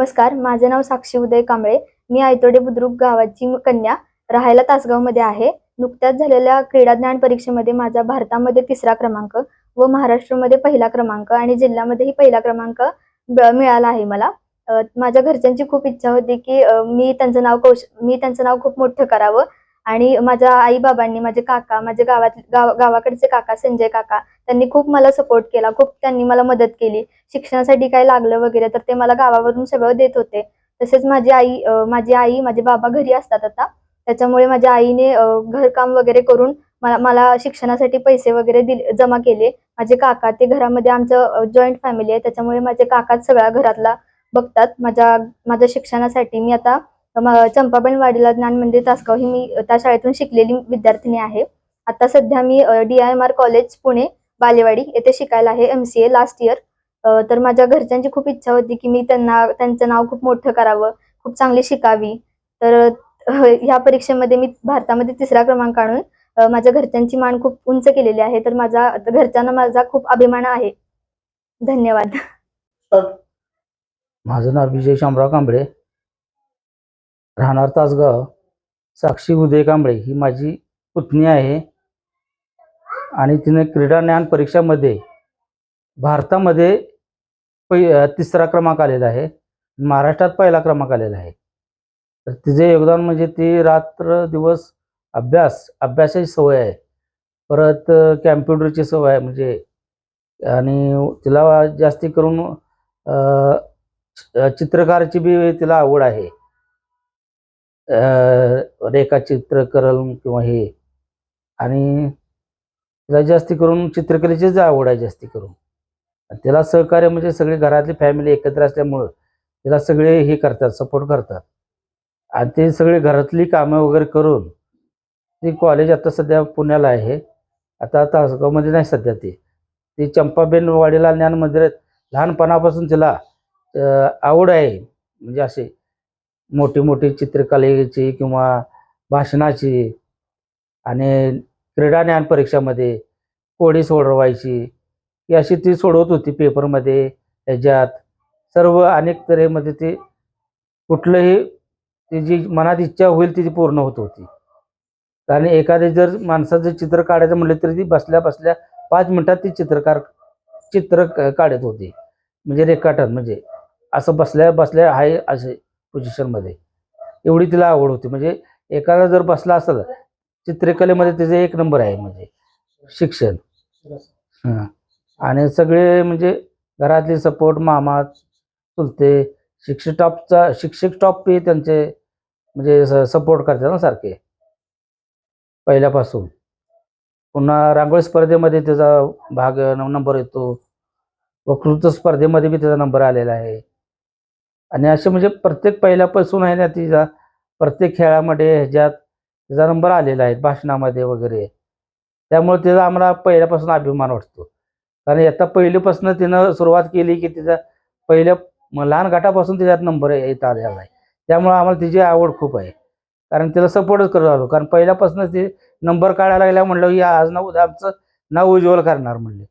नमस्कार माझे नाव साक्षी उदय कांबळे. मी आयतोडे बुद्रुक गावाची कन्या. राहायला तासगावमध्ये आहे. नुकत्याच झालेल्या क्रीडा ज्ञान परीक्षेमध्ये माझा भारतामध्ये तिसरा क्रमांक व महाराष्ट्रामध्ये पहिला क्रमांक आणि जिल्ह्यामध्येही पहिला क्रमांक मिळाला आहे मला. माझ्या घरच्यांची खूप इच्छा होती की मी त्यांचं नाव कौश मी त्यांचं नाव खूप मोठं करावं. आणि माझ्या आई बाबांनी माझे काका माझे गावात गाव गावाकडचे काका संजय काका त्यांनी खूप मला सपोर्ट केला खूप त्यांनी मला मदत केली. शिक्षणासाठी काय लागलं वगैरे तर ते मला गावावरून सगळं देत होते. तसेच माझी आई माझी आई माझे बाबा घरी असतात आता. त्याच्यामुळे माझ्या आईने घरकाम वगैरे करून मला मला शिक्षणासाठी पैसे वगैरे दिले जमा केले. माझे काका ते घरामध्ये आमचं जॉईंट फॅमिली आहे. त्याच्यामुळे माझे काकाच सगळ्या घरातला बघतात. माझ्या माझ्या शिक्षणासाठी मी आता म- वाडीला ज्ञान मंदिर तासगाव ही मी त्या शाळेतून शिकलेली विद्यार्थिनी आहे. आता सध्या मी D I M R college Pune Balewadi येथे शिकायला आहे M C A last year तर माझ्या घरच्यांची खूप इच्छा होती की मी त्यांना त्यांचं नाव खूप मोठं करावं खूप चांगली शिकावी. तर ह्या परीक्षेमध्ये मी भारतामध्ये तिसरा क्रमांक आणून माझ्या घरच्यांची मान खूप उंच केलेली आहे. तर माझा घरच्यांना माझा खूप अभिमान आहे. धन्यवाद. माझं नाव विजय शामराव कांबळे. राहणार तासगाव साक्षी उदय कांबळे ही माझी पुतणी आहे. आणि तिने क्रीडा ज्ञान परीक्षामध्ये भारतामध्ये पै तिसरा क्रमांक आलेला आहे. महाराष्ट्रात पहिला क्रमांक आलेला आहे. तर तिचे योगदान म्हणजे ती रात्र दिवस अभ्यास अभ्यासाची सवय आहे. परत कॅम्प्युटरची सवय आहे म्हणजे आणि तिला जास्ती करून चित्रकारची चित्रकाराची बी तिला आवड आहे. रेखाचित्रकरण रेखाचित्र करल किंवा हे. आणि तिला जास्ती करून चित्रकलेचीच आवड आहे जास्ती करून. तिला सहकार्य म्हणजे सगळी घरातली फॅमिली एकत्र असल्यामुळं तिला सगळे हे करतात सपोर्ट करतात. आणि ते सगळे घरातली कामं वगैरे करून ती कॉलेज आता सध्या पुण्याला आहे. आता तासगावमध्ये नाही सध्या ती. ती चंपाबेन वाडीला ज्ञान मंदिरात लहानपणापासून तिला आवड आहे. म्हणजे असे मोठी मोठी चित्रकलेची किंवा भाषणाची आणि क्रीडा ज्ञान परीक्षामध्ये कोडी सोडवायची ही अशी ती सोडवत होती पेपरमध्ये. ह्याच्यात सर्व अनेक तऱ्हेमध्ये ती कुठलंही तिची मनात इच्छा होईल ती पूर्ण होत होती. कारण एखादे जर माणसाचं चित्र काढायचं म्हटलं तरी ती बसल्या बसल्या पाच मिनटात ती चित्रकार चित्र क- काढत होती. म्हणजे रेखाटन म्हणजे असं बसल्या बसल्या आहे असे पोझिशनमध्ये एवढी तिला आवड होती. म्हणजे एखादा जर बसला असेल चित्रकलेमध्ये तिचे एक नंबर आहे म्हणजे शिक्षण. आणि सगळे म्हणजे घरातले सपोर्ट मामा चुलते शिक्षक टॉपचा शिक्षक टॉप बी त्यांचे म्हणजे सपोर्ट करतात ना सारखे. पहिल्यापासून. पुन्हा रांगोळी स्पर्धेमध्ये त्याचा भाग नंबर येतो. वक्तृत्व स्पर्धेमध्ये बी त्याचा नंबर आलेला आहे. आणि असे म्हणजे प्रत्येक पहिल्यापासून आहे ना तिचा प्रत्येक खेळामध्ये ह्याच्यात तिचा नंबर आलेला आहे भाषणामध्ये वगैरे. त्यामुळे तिचा आम्हाला पहिल्यापासून अभिमान वाटतो. कारण आता पहिलीपासून तिनं सुरुवात केली की तिचा पहिल्या लहान गटापासून तिच्यात नंबर येत आलेला आहे. त्यामुळे आम्हाला तिची आवड खूप आहे. कारण तिला सपोर्टच करत आलो कारण पहिल्यापासूनच ती नंबर काढायला लागल्या म्हणलं की आज ना उद्या आमचं नाव उज्ज्वल करणार म्हणले.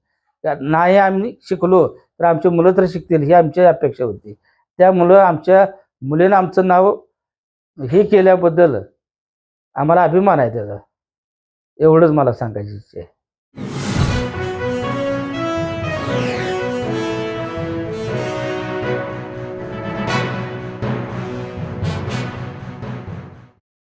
नाही आम्ही शिकलो तर आमची मुलं तर शिकतील ही आमची अपेक्षा होती. त्यामुळं आमच्या मुलीनं आमचं नाव हे केल्याबद्दल आम्हाला अभिमान आहे त्याचा. एवढंच मला सांगायची इच्छा आहे.